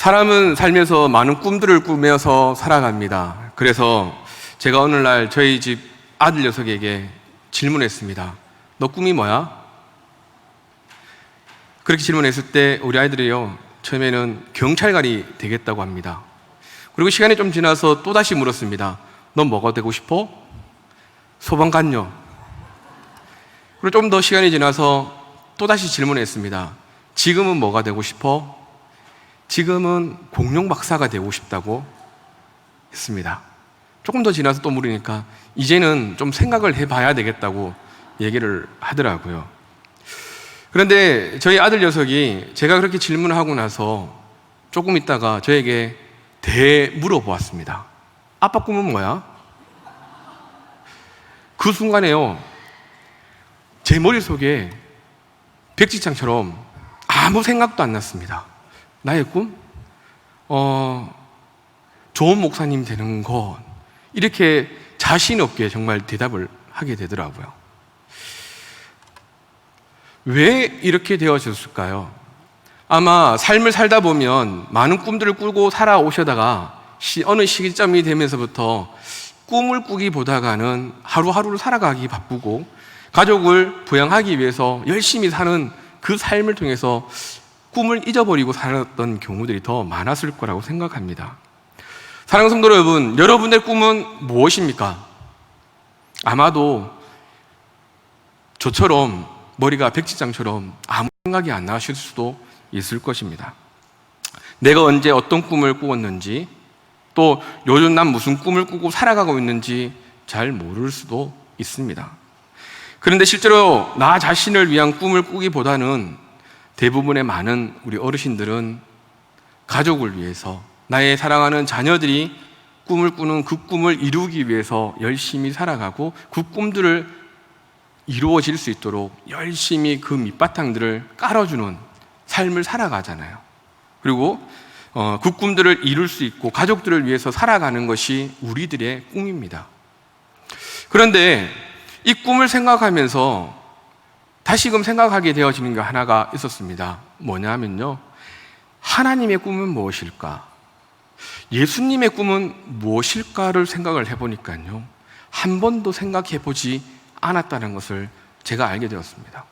사람은 살면서 많은 꿈들을 꾸면서 살아갑니다. 그래서 제가 오늘날 저희 집 아들 녀석에게 질문했습니다. 너 꿈이 뭐야? 그렇게 질문했을 때 우리 아이들이요, 처음에는 경찰관이 되겠다고 합니다. 그리고 시간이 좀 지나서 또다시 물었습니다. 넌 뭐가 되고 싶어? 소방관요. 그리고 좀 더 시간이 지나서 또다시 질문했습니다. 지금은 뭐가 되고 싶어? 지금은 공룡 박사가 되고 싶다고 했습니다. 조금 더 지나서 또 물으니까 이제는 좀 생각을 해봐야 되겠다고 얘기를 하더라고요. 그런데 저희 아들 녀석이 제가 그렇게 질문을 하고 나서 조금 있다가 저에게 대 물어보았습니다. 아빠 꿈은 뭐야? 그 순간에요. 제 머릿속에 백지장처럼 아무 생각도 안 났습니다. 나의 꿈? 어, 좋은 목사님 되는 것. 이렇게 자신 없게 정말 대답을 하게 되더라고요. 왜 이렇게 되어졌을까요? 아마 삶을 살다 보면 많은 꿈들을 꾸고 살아오셔다가 시, 어느 시기점이 되면서부터 꿈을 꾸기 보다가는 하루하루를 살아가기 바쁘고 가족을 부양하기 위해서 열심히 사는 그 삶을 통해서 꿈을 잊어버리고 살았던 경우들이 더 많았을 거라고 생각합니다. 사랑하는 성도 여러분, 여러분의 꿈은 무엇입니까? 아마도 저처럼 머리가 백지장처럼 아무 생각이 안 나실 수도 있을 것입니다. 내가 언제 어떤 꿈을 꾸었는지 또 요즘 난 무슨 꿈을 꾸고 살아가고 있는지 잘 모를 수도 있습니다. 그런데 실제로 나 자신을 위한 꿈을 꾸기보다는 대부분의 많은 우리 어르신들은 가족을 위해서 나의 사랑하는 자녀들이 꿈을 꾸는 그 꿈을 이루기 위해서 열심히 살아가고 그 꿈들을 이루어질 수 있도록 열심히 그 밑바탕들을 깔아주는 삶을 살아가잖아요. 그리고 어, 그 꿈들을 이룰 수 있고 가족들을 위해서 살아가는 것이 우리들의 꿈입니다. 그런데 이 꿈을 생각하면서 다시금 생각하게 되어지는 게 하나가 있었습니다. 뭐냐면요. 하나님의 꿈은 무엇일까? 예수님의 꿈은 무엇일까를 생각을 해보니까요. 한 번도 생각해 보지 않았다는 것을 제가 알게 되었습니다.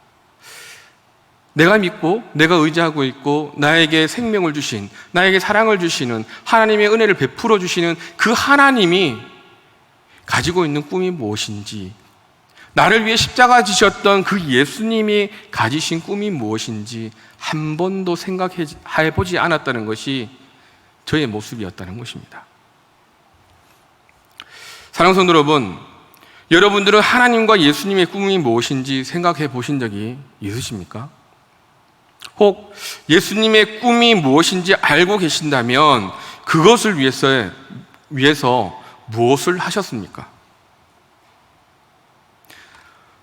내가 믿고 내가 의지하고 있고 나에게 생명을 주신 나에게 사랑을 주시는 하나님의 은혜를 베풀어 주시는 그 하나님이 가지고 있는 꿈이 무엇인지 나를 위해 십자가 지셨던 그 예수님이 가지신 꿈이 무엇인지 한 번도 생각해 보지 않았다는 것이 저의 모습이었다는 것입니다. 사랑하는 성도 여러분, 여러분들은 하나님과 예수님의 꿈이 무엇인지 생각해 보신 적이 있으십니까? 혹 예수님의 꿈이 무엇인지 알고 계신다면 그것을 위해서, 위해서 무엇을 하셨습니까?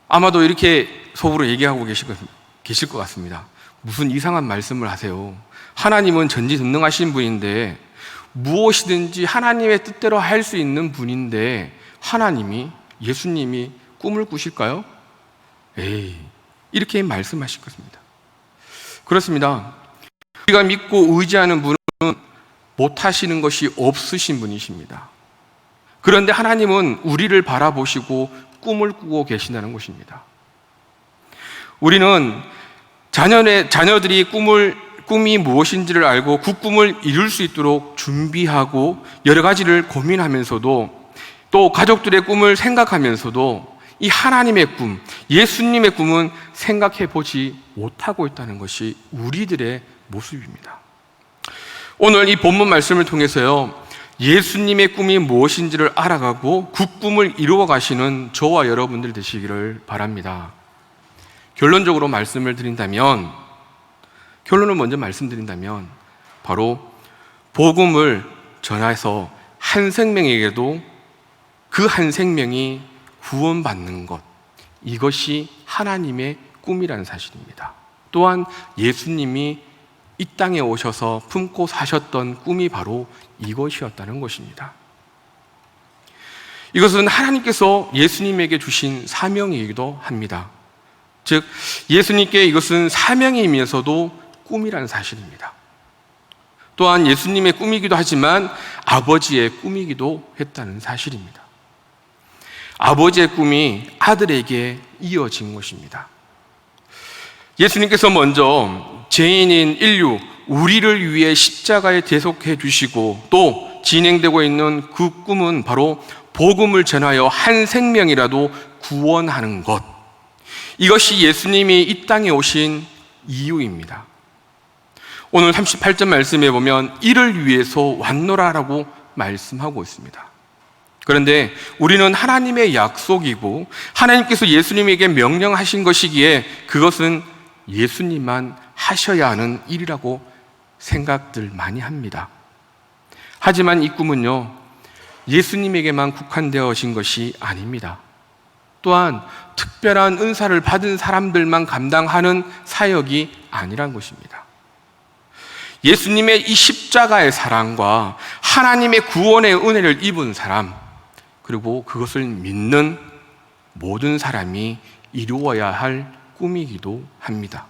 아마도 이렇게 속으로 얘기하고 계실, 계실 것 같습니다. 무슨 이상한 말씀을 하세요. 하나님은 전지전능하신 분인데 무엇이든지 하나님의 뜻대로 할 수 있는 분인데 하나님이 예수님이 꿈을 꾸실까요? 에이, 이렇게 말씀하실 것입니다. 그렇습니다. 우리가 믿고 의지하는 분은 못하시는 것이 없으신 분이십니다. 그런데 하나님은 우리를 바라보시고 꿈을 꾸고 계신다는 것입니다. 우리는 자녀의, 자녀들이 꿈을, 꿈이 무엇인지를 알고 그 꿈을 이룰 수 있도록 준비하고 여러 가지를 고민하면서도 또 가족들의 꿈을 생각하면서도 이 하나님의 꿈, 예수님의 꿈은 생각해 보지 못하고 있다는 것이 우리들의 모습입니다. 오늘 이 본문 말씀을 통해서요, 예수님의 꿈이 무엇인지를 알아가고 그 꿈을 이루어 가시는 저와 여러분들 되시기를 바랍니다. 결론적으로 말씀을 드린다면, 결론을 먼저 말씀드린다면, 바로 복음을 전해서 한 생명에게도 그 한 생명이 구원받는 것, 이것이 하나님의 꿈이라는 사실입니다. 또한 예수님이 이 땅에 오셔서 품고 사셨던 꿈이 바로 이것이었다는 것입니다. 이것은 하나님께서 예수님에게 주신 사명이기도 합니다. 즉, 예수님께 이것은 사명이면서도 꿈이라는 사실입니다. 또한 예수님의 꿈이기도 하지만 아버지의 꿈이기도 했다는 사실입니다. 아버지의 꿈이 아들에게 이어진 것입니다. 예수님께서 먼저 죄인인 인류, 우리를 위해 십자가에 대속해 주시고 또 진행되고 있는 그 꿈은 바로 복음을 전하여 한 생명이라도 구원하는 것. 이것이 예수님이 이 땅에 오신 이유입니다. 오늘 38절 말씀에 보면 이를 위해서 왔노라라고 말씀하고 있습니다. 그런데 우리는 하나님의 약속이고 하나님께서 예수님에게 명령하신 것이기에 그것은 예수님만 하셔야 하는 일이라고 생각들 많이 합니다. 하지만 이 꿈은요, 예수님에게만 국한되어진 것이 아닙니다. 또한 특별한 은사를 받은 사람들만 감당하는 사역이 아니란 것입니다. 예수님의 이 십자가의 사랑과 하나님의 구원의 은혜를 입은 사람, 그리고 그것을 믿는 모든 사람이 이루어야 할 꿈이기도 합니다.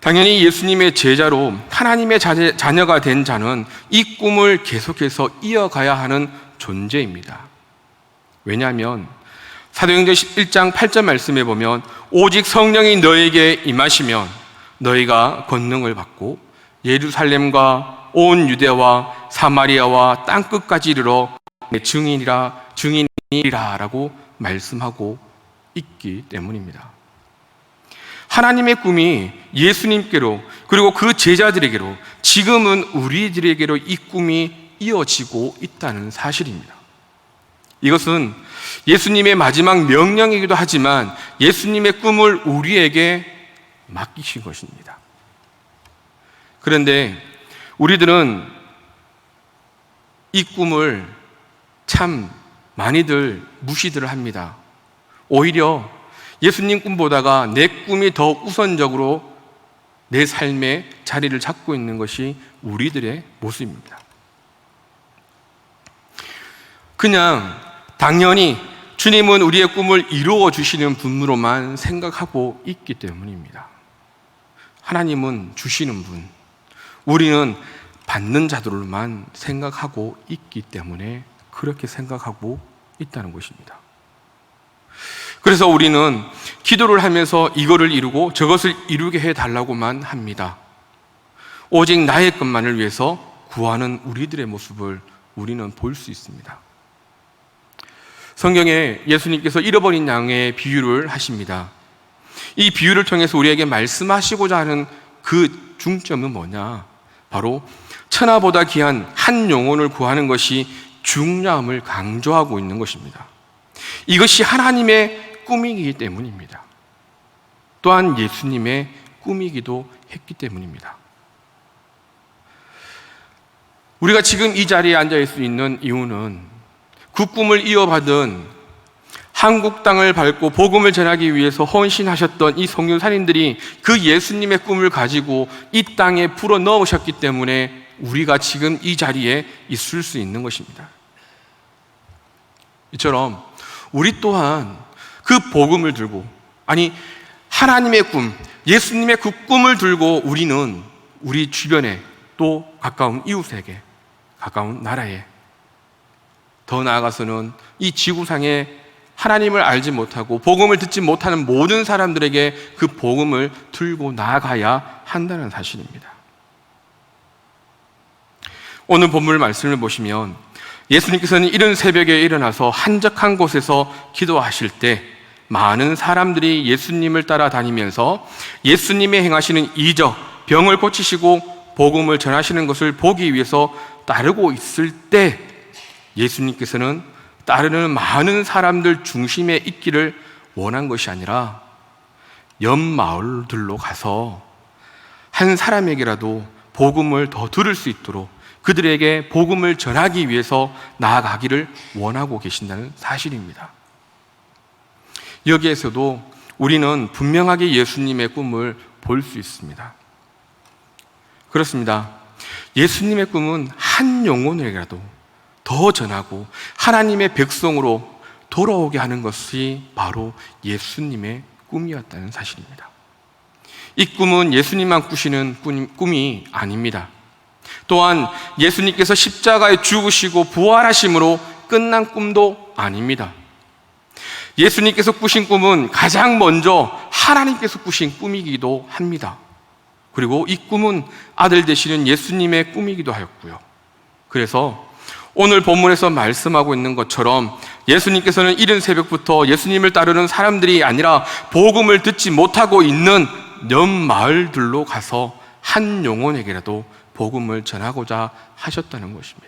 당연히 예수님의 제자로 하나님의 자녀가 된 자는 이 꿈을 계속해서 이어가야 하는 존재입니다. 왜냐하면 사도행전 1장 8절 말씀에 보면 오직 성령이 너에게 임하시면 너희가 권능을 받고 예루살렘과 온 유대와 사마리아와 땅 끝까지 이르러 증인이라 증인이라라고 말씀하고 있기 때문입니다. 하나님의 꿈이 예수님께로 그리고 그 제자들에게로 지금은 우리들에게로 이 꿈이 이어지고 있다는 사실입니다. 이것은 예수님의 마지막 명령이기도 하지만 예수님의 꿈을 우리에게 맡기신 것입니다. 그런데 우리들은 이 꿈을 참 많이들 무시들을 합니다. 오히려 예수님 꿈보다가 내 꿈이 더 우선적으로 내 삶의 자리를 잡고 있는 것이 우리들의 모습입니다. 그냥 당연히 주님은 우리의 꿈을 이루어 주시는 분으로만 생각하고 있기 때문입니다. 하나님은 주시는 분, 우리는 받는 자들로만 생각하고 있기 때문에 그렇게 생각하고 있다는 것입니다. 그래서 우리는 기도를 하면서 이거를 이루고 저것을 이루게 해 달라고만 합니다. 오직 나의 것만을 위해서 구하는 우리들의 모습을 우리는 볼 수 있습니다. 성경에 예수님께서 잃어버린 양의 비유를 하십니다. 이 비유를 통해서 우리에게 말씀하시고자 하는 그 중점은 뭐냐? 바로 천하보다 귀한 한 영혼을 구하는 것이 중요함을 강조하고 있는 것입니다. 이것이 하나님의 꿈이기 때문입니다. 또한 예수님의 꿈이기도 했기 때문입니다. 우리가 지금 이 자리에 앉아 있을 수 있는 이유는 그 꿈을 이어받은 한국 땅을 밟고 복음을 전하기 위해서 헌신하셨던 이 성교사님들이 그 예수님의 꿈을 가지고 이 땅에 불어 넣으셨기 때문에 우리가 지금 이 자리에 있을 수 있는 것입니다. 이처럼 우리 또한 그 복음을 들고 아니 하나님의 꿈, 예수님의 그 꿈을 들고 우리는 우리 주변에 또 가까운 이웃에게 가까운 나라에 더 나아가서는 이 지구상에 하나님을 알지 못하고 복음을 듣지 못하는 모든 사람들에게 그 복음을 들고 나아가야 한다는 사실입니다. 오늘 본문 말씀을 보시면 예수님께서는 이른 새벽에 일어나서 한적한 곳에서 기도하실 때 많은 사람들이 예수님을 따라다니면서 예수님의 행하시는 이적, 병을 고치시고 복음을 전하시는 것을 보기 위해서 따르고 있을 때 예수님께서는 따르는 많은 사람들 중심에 있기를 원한 것이 아니라 옆 마을들로 가서 한 사람에게라도 복음을 더 들을 수 있도록 그들에게 복음을 전하기 위해서 나아가기를 원하고 계신다는 사실입니다. 여기에서도 우리는 분명하게 예수님의 꿈을 볼 수 있습니다. 그렇습니다. 예수님의 꿈은 한 영혼에게라도 더 전하고 하나님의 백성으로 돌아오게 하는 것이 바로 예수님의 꿈이었다는 사실입니다. 이 꿈은 예수님만 꾸시는 꿈- 꿈이 아닙니다. 또한 예수님께서 십자가에 죽으시고 부활하심으로 끝난 꿈도 아닙니다. 예수님께서 꾸신 꿈은 가장 먼저 하나님께서 꾸신 꿈이기도 합니다. 그리고 이 꿈은 아들 되시는 예수님의 꿈이기도 하였고요. 그래서 오늘 본문에서 말씀하고 있는 것처럼 예수님께서는 이른 새벽부터 예수님을 따르는 사람들이 아니라 복음을 듣지 못하고 있는 옆 마을들로 가서 한 영혼에게라도 복음을 전하고자 하셨다는 것입니다.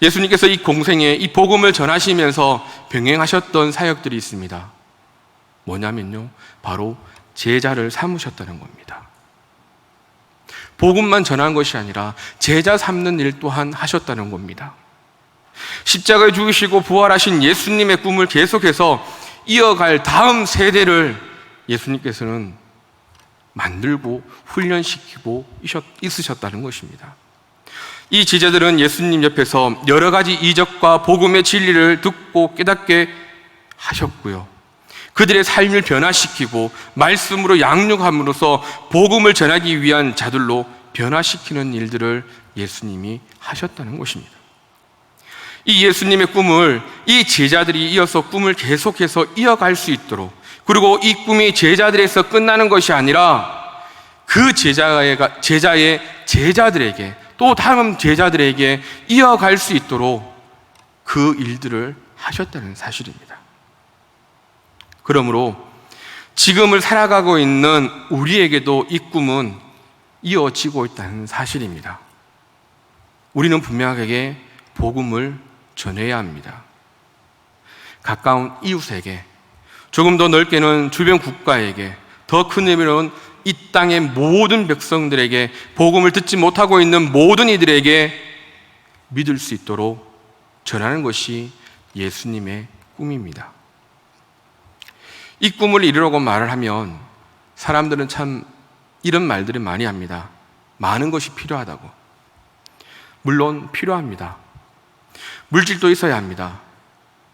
예수님께서 이 공생에 이 복음을 전하시면서 병행하셨던 사역들이 있습니다. 뭐냐면요. 바로 제자를 삼으셨다는 겁니다. 복음만 전한 것이 아니라 제자 삼는 일 또한 하셨다는 겁니다. 십자가에 죽으시고 부활하신 예수님의 꿈을 계속해서 이어갈 다음 세대를 예수님께서는 만들고 훈련시키고 있으셨다는 것입니다. 이 제자들은 예수님 옆에서 여러 가지 이적과 복음의 진리를 듣고 깨닫게 하셨고요. 그들의 삶을 변화시키고 말씀으로 양육함으로써 복음을 전하기 위한 자들로 변화시키는 일들을 예수님이 하셨다는 것입니다. 이 예수님의 꿈을 이 제자들이 이어서 꿈을 계속해서 이어갈 수 있도록 그리고 이 꿈이 제자들에서 끝나는 것이 아니라 그 제자의, 제자의 제자들에게 또 다음 제자들에게 이어갈 수 있도록 그 일들을 하셨다는 사실입니다. 그러므로 지금을 살아가고 있는 우리에게도 이 꿈은 이어지고 있다는 사실입니다. 우리는 분명하게 복음을 전해야 합니다. 가까운 이웃에게, 조금 더 넓게는 주변 국가에게, 더 큰 의미로는 이 땅의 모든 백성들에게, 복음을 듣지 못하고 있는 모든 이들에게 믿을 수 있도록 전하는 것이 예수님의 꿈입니다. 이 꿈을 이루려고 말을 하면 사람들은 참 이런 말들을 많이 합니다. 많은 것이 필요하다고. 물론 필요합니다. 물질도 있어야 합니다.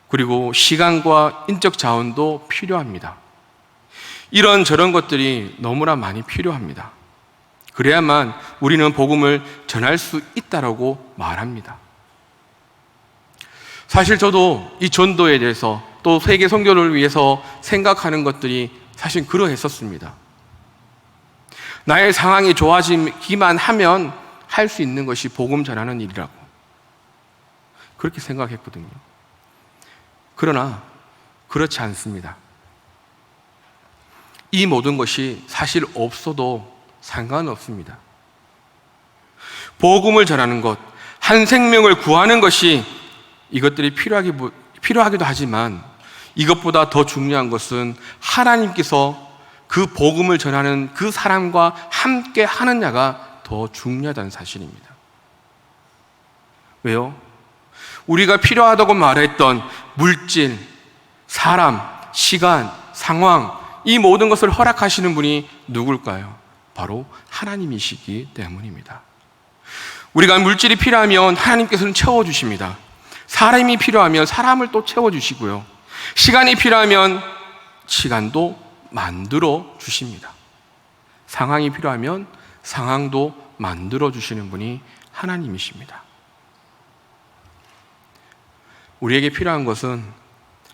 그리고 시간과 인적 자원도 필요합니다. 이런 저런 것들이 너무나 많이 필요합니다. 그래야만 우리는 복음을 전할 수 있다라고 말합니다. 사실 저도 이 전도에 대해서 또 세계 선교를 위해서 생각하는 것들이 사실 그러했었습니다. 나의 상황이 좋아지기만 하면 할 수 있는 것이 복음 전하는 일이라고. 그렇게 생각했거든요. 그러나 그렇지 않습니다. 이 모든 것이 사실 없어도 상관없습니다. 복음을 전하는 것, 한 생명을 구하는 것이 이것들이 필요하기, 필요하기도 하지만 이것보다 더 중요한 것은 하나님께서 그 복음을 전하는 그 사람과 함께 하느냐가 더 중요하다는 사실입니다. 왜요? 우리가 필요하다고 말했던 물질, 사람, 시간, 상황, 이 모든 것을 허락하시는 분이 누굴까요? 바로 하나님이시기 때문입니다. 우리가 물질이 필요하면 하나님께서는 채워주십니다. 사람이 필요하면 사람을 또 채워주시고요. 시간이 필요하면 시간도 만들어 주십니다. 상황이 필요하면 상황도 만들어 주시는 분이 하나님이십니다. 우리에게 필요한 것은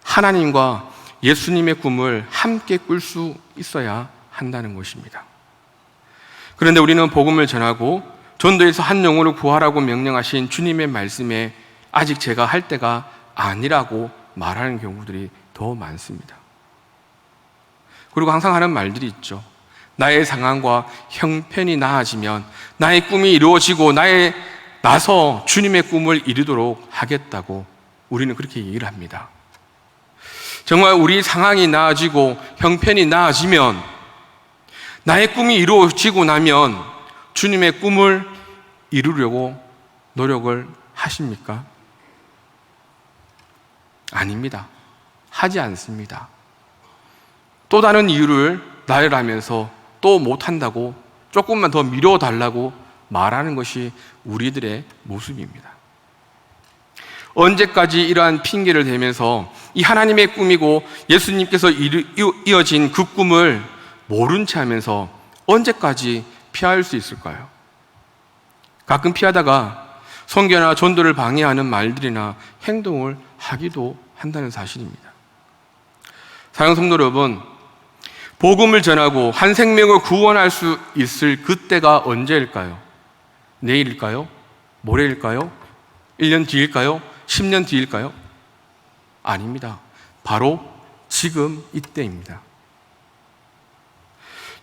하나님과 예수님의 꿈을 함께 꿀 수 있어야 한다는 것입니다. 그런데 우리는 복음을 전하고 전도에서 한 영혼을 구하라고 명령하신 주님의 말씀에 아직 제가 할 때가 아니라고 말하는 경우들이 더 많습니다. 그리고 항상 하는 말들이 있죠. 나의 상황과 형편이 나아지면 나의 꿈이 이루어지고 나의 나서 주님의 꿈을 이루도록 하겠다고 우리는 그렇게 얘기를 합니다. 정말 우리 상황이 나아지고 형편이 나아지면 나의 꿈이 이루어지고 나면 주님의 꿈을 이루려고 노력을 하십니까? 아닙니다. 하지 않습니다. 또 다른 이유를 나열하면서 또 못한다고 조금만 더 미뤄달라고 말하는 것이 우리들의 모습입니다. 언제까지 이러한 핑계를 대면서 이 하나님의 꿈이고 예수님께서 이어진 그 꿈을 모른 채 하면서 언제까지 피할 수 있을까요? 가끔 피하다가 선교나 전도를 방해하는 말들이나 행동을 하기도 한다는 사실입니다. 사랑 성도 여러분, 복음을 전하고 한 생명을 구원할 수 있을 그때가 언제일까요? 내일일까요? 모레일까요? 1년 뒤일까요? 10년 뒤일까요? 아닙니다. 바로 지금 이때입니다.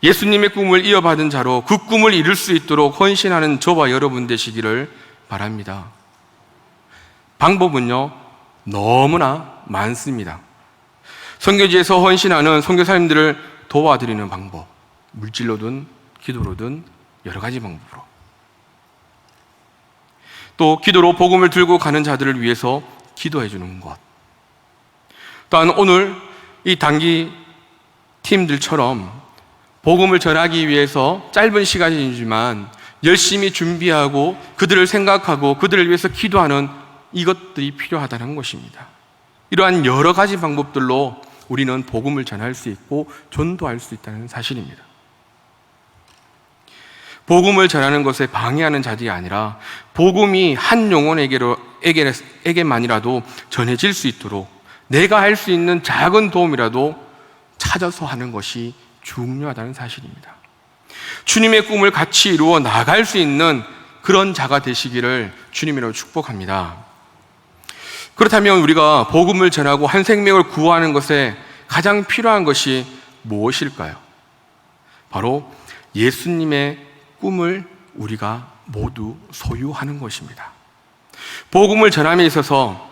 예수님의 꿈을 이어받은 자로 그 꿈을 이룰 수 있도록 헌신하는 저와 여러분 되시기를 바랍니다. 방법은요, 너무나 많습니다. 선교지에서 헌신하는 선교사님들을 도와드리는 방법, 물질로든 기도로든 여러 가지 방법으로. 또 기도로 복음을 들고 가는 자들을 위해서 기도해 주는 것. 또한 오늘 이 단기 팀들처럼 복음을 전하기 위해서 짧은 시간이지만 열심히 준비하고 그들을 생각하고 그들을 위해서 기도하는 이것들이 필요하다는 것입니다. 이러한 여러 가지 방법들로 우리는 복음을 전할 수 있고 전도할 수 있다는 사실입니다. 복음을 전하는 것에 방해하는 자들이 아니라 복음이 한 영혼에게로 에게, 에게만이라도 전해질 수 있도록 내가 할 수 있는 작은 도움이라도 찾아서 하는 것이 중요하다는 사실입니다. 주님의 꿈을 같이 이루어 나갈 수 있는 그런 자가 되시기를 주님이라고 축복합니다. 그렇다면 우리가 복음을 전하고 한 생명을 구하는 것에 가장 필요한 것이 무엇일까요? 바로 예수님의 꿈을 우리가 모두 소유하는 것입니다. 복음을 전함에 있어서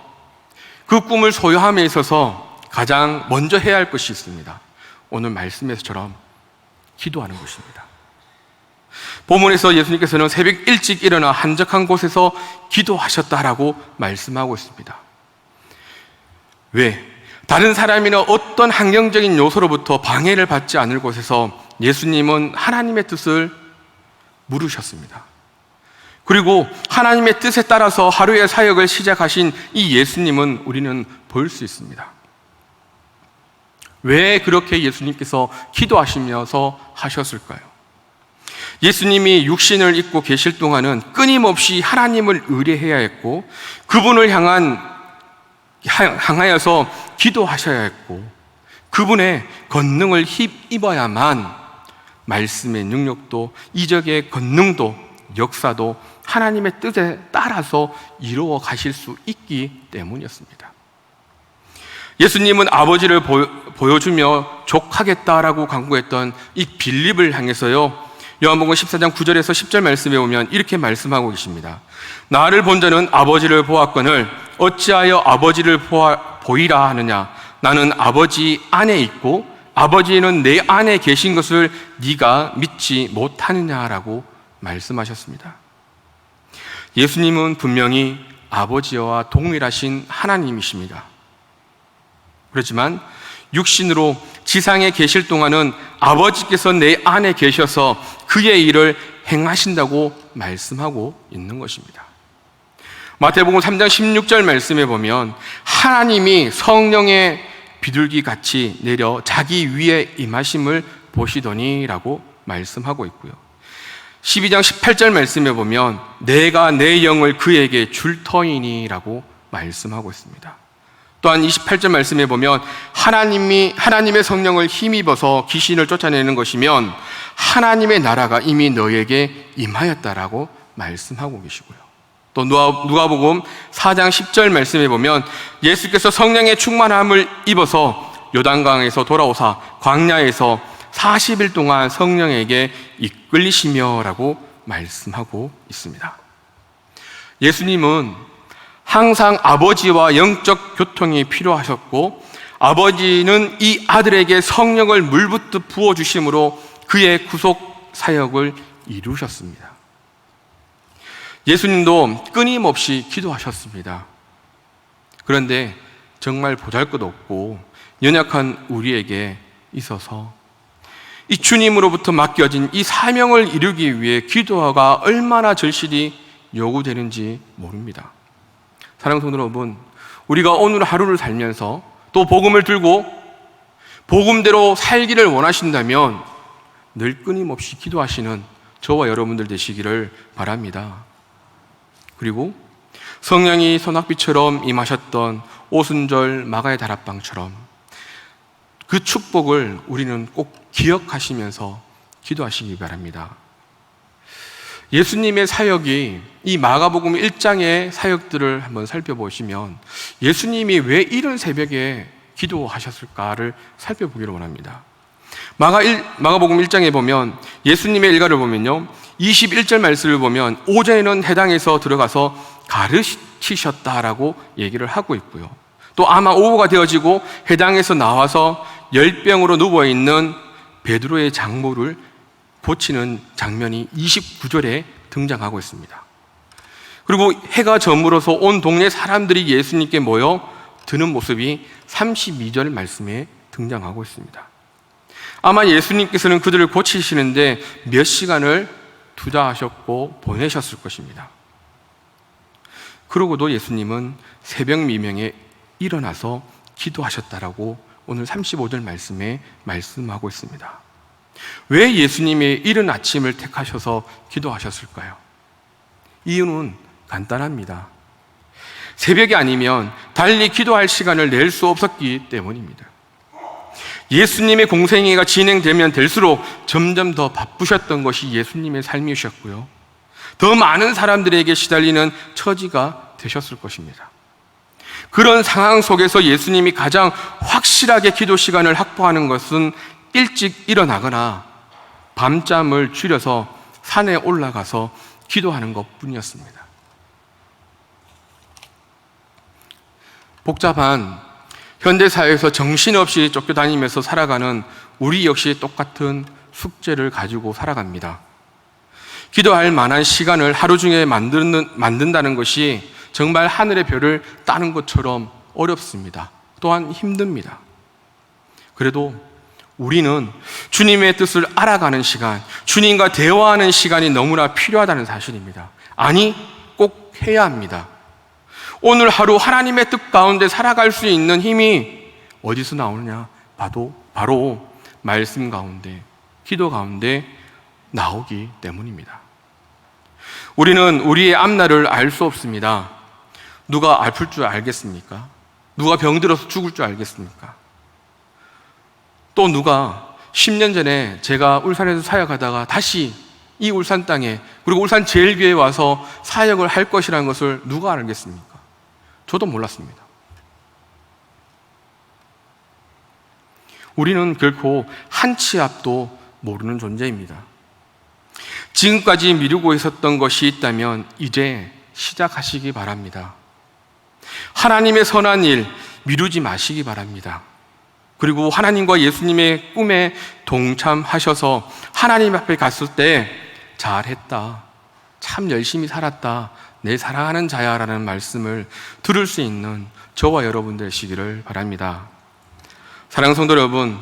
그 꿈을 소유함에 있어서 가장 먼저 해야 할 것이 있습니다. 오늘 말씀에서처럼 기도하는 것입니다. 본문에서 예수님께서는 새벽 일찍 일어나 한적한 곳에서 기도하셨다라고 말씀하고 있습니다. 왜? 다른 사람이나 어떤 환경적인 요소로부터 방해를 받지 않을 곳에서 예수님은 하나님의 뜻을 물으셨습니다. 그리고 하나님의 뜻에 따라서 하루의 사역을 시작하신 이 예수님은 우리는 볼 수 있습니다. 왜 그렇게 예수님께서 기도하시면서 하셨을까요? 예수님이 육신을 입고 계실 동안은 끊임없이 하나님을 의뢰해야 했고 그분을 향한 향하여서 기도하셔야 했고 그분의 권능을 힘입어야만 말씀의 능력도 이적의 권능도 역사도 하나님의 뜻에 따라서 이루어 가실 수 있기 때문이었습니다. 예수님은 아버지를 보여, 주며 족하겠다라고 강구했던 이 빌립을 향해서요. 요한복음 14장 9절에서 10절 말씀에 보면 이렇게 말씀하고 계십니다. 나를 본 자는 아버지를 보았거늘 어찌하여 아버지를 보이라 하느냐 나는 아버지 안에 있고 아버지는 내 안에 계신 것을 네가 믿지 못하느냐라고 말씀하셨습니다. 예수님은 분명히 아버지와 동일하신 하나님이십니다. 그렇지만 육신으로 지상에 계실 동안은 아버지께서 내 안에 계셔서 그의 일을 행하신다고 말씀하고 있는 것입니다. 마태복음 3장 16절 말씀에 보면 하나님이 성령의 비둘기 같이 내려 자기 위에 임하심을 보시더니라고 말씀하고 있고요. 12장 18절 말씀에 보면 내가 내 영을 그에게 줄 터이니라고 말씀하고 있습니다. 또한 28절 말씀에 보면 하나님이 하나님의 성령을 힘입어서 귀신을 쫓아내는 것이면 하나님의 나라가 이미 너에게 임하였다라고 말씀하고 계시고요. 또 누가복음 4장 10절 말씀에 보면 예수께서 성령의 충만함을 입어서 요단강에서 돌아오사 광야에서 40일 동안 성령에게 이끌리시며라고 말씀하고 있습니다. 예수님은 항상 아버지와 영적 교통이 필요하셨고 아버지는 이 아들에게 성령을 물붓듯 부어 주심으로 그의 구속 사역을 이루셨습니다. 예수님도 끊임없이 기도하셨습니다. 그런데 정말 보잘 것 없고 연약한 우리에게 있어서 이 주님으로부터 맡겨진 이 사명을 이루기 위해 기도가 얼마나 절실히 요구되는지 모릅니다. 사랑하는 성도 여러분, 우리가 오늘 하루를 살면서 또 복음을 들고 복음대로 살기를 원하신다면 늘 끊임없이 기도하시는 저와 여러분들 되시기를 바랍니다. 그리고 성령이 소낙비처럼 임하셨던 오순절 마가의 다락방처럼 그 축복을 우리는 꼭 기억하시면서 기도하시기 바랍니다. 예수님의 사역이 이 마가복음 1장의 사역들을 한번 살펴보시면 예수님이 왜 이른 새벽에 기도하셨을까를 살펴보기를 원합니다. 마가 1, 마가복음 1장에 보면 예수님의 일가를 보면요. 21절 말씀을 보면 오전에는 해당에서 들어가서 가르치셨다라고 얘기를 하고 있고요. 또 아마 오후가 되어지고 해당에서 나와서 열병으로 누워 있는 베드로의 장모를 고치는 장면이 29절에 등장하고 있습니다. 그리고 해가 저물어서 온 동네 사람들이 예수님께 모여 드는 모습이 32절 말씀에 등장하고 있습니다. 아마 예수님께서는 그들을 고치시는데 몇 시간을 투자하셨고 보내셨을 것입니다. 그러고도 예수님은 새벽 미명에 일어나서 기도하셨다라고 오늘 35절 말씀에 말씀하고 있습니다. 왜 예수님이 이른 아침을 택하셔서 기도하셨을까요? 이유는 간단합니다. 새벽이 아니면 달리 기도할 시간을 낼 수 없었기 때문입니다. 예수님의 공생애가 진행되면 될수록 점점 더 바쁘셨던 것이 예수님의 삶이셨고요. 더 많은 사람들에게 시달리는 처지가 되셨을 것입니다. 그런 상황 속에서 예수님이 가장 확실하게 기도 시간을 확보하는 것은 일찍 일어나거나 밤잠을 줄여서 산에 올라가서 기도하는 것 뿐이었습니다. 복잡한 현대 사회에서 정신없이 쫓겨다니면서 살아가는 우리 역시 똑같은 숙제를 가지고 살아갑니다. 기도할 만한 시간을 하루 중에 만드는, 만든다는 것이 정말 하늘의 별을 따는 것처럼 어렵습니다. 또한 힘듭니다. 그래도 우리는 주님의 뜻을 알아가는 시간, 주님과 대화하는 시간이 너무나 필요하다는 사실입니다. 아니, 꼭 해야 합니다. 오늘 하루 하나님의 뜻 가운데 살아갈 수 있는 힘이 어디서 나오느냐? 바로, 바로 말씀 가운데, 기도 가운데 나오기 때문입니다. 우리는 우리의 앞날을 알 수 없습니다. 누가 아플 줄 알겠습니까? 누가 병들어서 죽을 줄 알겠습니까? 또 누가 10년 전에 제가 울산에서 사역하다가 다시 이 울산 땅에 그리고 울산 제일교회에 와서 사역을 할 것이라는 것을 누가 알겠습니까? 저도 몰랐습니다. 우리는 결코 한 치 앞도 모르는 존재입니다. 지금까지 미루고 있었던 것이 있다면 이제 시작하시기 바랍니다. 하나님의 선한 일 미루지 마시기 바랍니다. 그리고 하나님과 예수님의 꿈에 동참하셔서 하나님 앞에 갔을 때 잘했다. 참 열심히 살았다. 내 사랑하는 자야라는 말씀을 들을 수 있는 저와 여러분 되시기를 바랍니다. 사랑하는 성도 여러분,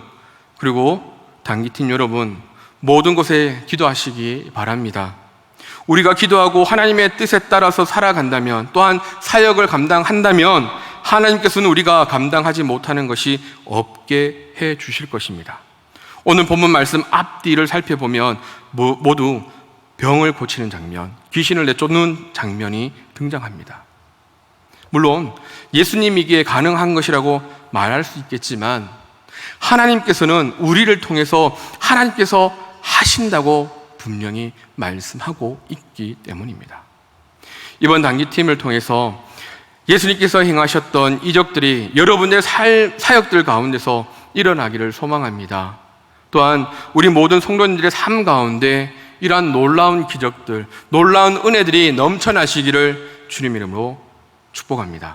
그리고 단기팀 여러분, 모든 곳에 기도하시기 바랍니다. 우리가 기도하고 하나님의 뜻에 따라서 살아간다면 또한 사역을 감당한다면 하나님께서는 우리가 감당하지 못하는 것이 없게 해 주실 것입니다. 오늘 본문 말씀 앞뒤를 살펴보면 모두 병을 고치는 장면, 귀신을 내쫓는 장면이 등장합니다. 물론 예수님이기에 가능한 것이라고 말할 수 있겠지만 하나님께서는 우리를 통해서 하나님께서 하신다고 분명히 말씀하고 있기 때문입니다. 이번 단기팀을 통해서 예수님께서 행하셨던 이적들이 여러분의 살, 사역들 가운데서 일어나기를 소망합니다. 또한 우리 모든 성도님들의 삶 가운데 이러한 놀라운 기적들, 놀라운 은혜들이 넘쳐나시기를 주님 이름으로 축복합니다.